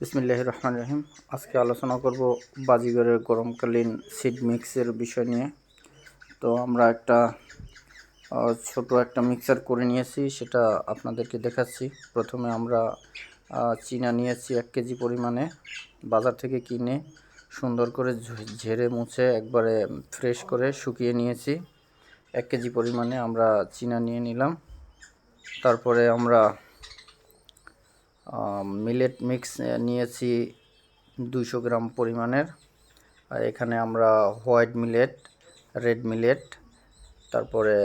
বিসমিল্লাহ রহমান রহিম। আজকে আলোচনা করব বাজিগরের গরমকালীন সিড মিক্সের বিষয় নিয়ে। তো আমরা একটা ছোট একটা মিক্সার করে নিয়েছি, সেটা আপনাদেরকে দেখাচ্ছি। প্রথমে আমরা চিনা নিয়েছি এক কেজি পরিমাণে। বাজার থেকে কিনে সুন্দর করে ঝেড়ে মুছে একবারে ফ্রেশ করে শুকিয়ে নিয়েছি। এক কেজি পরিমাণে আমরা চিনা নিয়ে নিলাম। তারপরে আমরা মিলেট মিক্স নিয়েছি দুইশো গ্রাম পরিমাণের। আর এখানে আমরা হোয়াইট মিলেট রেড মিলেট তারপরে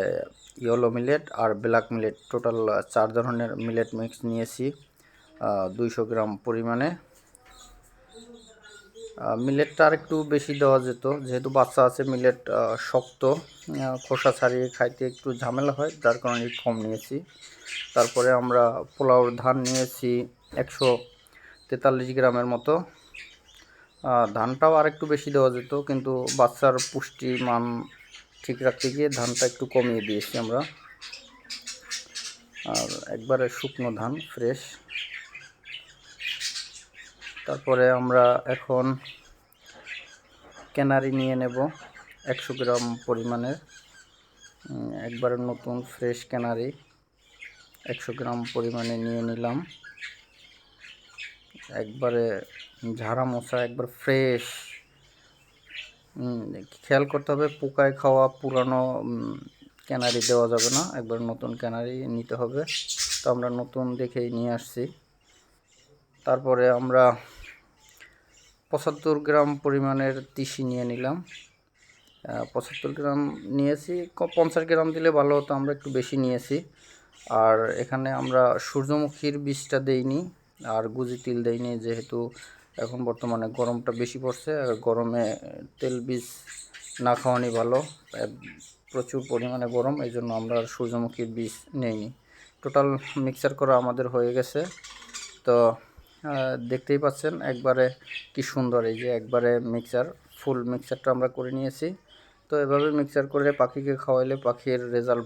ইয়েলো মিলেট আর ব্ল্যাক মিলেট টোটাল চার ধরনের মিলেট মিক্স নিয়েছি দুইশো গ্রাম পরিমাণে। মিলেটটা আর একটু বেশি দেওয়া যেত। যেহেতু বাচ্চা আছে মিলেট শক্ত খোসা ছাড়িয়ে খাইতে একটু ঝামেলা হয়, যার কারণে কম নিয়েছি। তারপরে আমরা পোলাওর ধান নিয়েছি একশো তেতাল্লিশ গ্রামের মতো। ধানটাও আর একটু বেশি দেওয়া যেত, কিন্তু বাচ্চার পুষ্টি মান ঠিক রাখতে গিয়ে ধানটা একটু কমিয়ে দিয়েছি আমরা। আর একবারে শুকনো ধান ফ্রেশ তারপরে আমরা এখন ক্যানারি নিয়ে নেব একশো গ্রাম পরিমাণের একবারে নতুন ফ্রেশ ক্যানারি একশো গ্রাম পরিমাণে নিয়ে নিলাম। একবারে ঝাড়া মশা একবার ফ্রেশ। খেয়াল করতে হবে পোকায় খাওয়া পুরানো ক্যানারি দেওয়া যাবে না। একবার নতুন ক্যানারি নিতে হবে। তো আমরা নতুন দেখেই নিয়ে আসছি। তারপরে আমরা পঁচাত্তর গ্রাম পরিমাণের তিসি নিয়ে নিলাম। পঁচাত্তর গ্রাম নিয়েছি। পঞ্চাশ গ্রাম দিলে ভালো হতো, আমরা একটু বেশি নিয়েছি। আর এখানে আমরা সূর্যমুখীর বীজটা দেইনি, আর গুজি তিল দেইনি, যেহেতু এখন বর্তমানে গরমটা বেশি পড়ছে, আর গরমে তেল বীজ না খাওয়ানি ভালো প্রচুর পরিমাণে গরম এই জন্য আমরা সূর্যমুখীর বীজ নেইনি। টোটাল মিক্সার করা আমাদের হয়ে গেছে। তো দেখতেই পাচ্ছেন, একবারে কি সুন্দর এই যে একবারে মিক্সার ফুল মিক্সারটা আমরা করে নিয়েছি। তো এভাবে মিক্সার করে পাখিকে খাওয়াইলে পাখির রেজাল্ট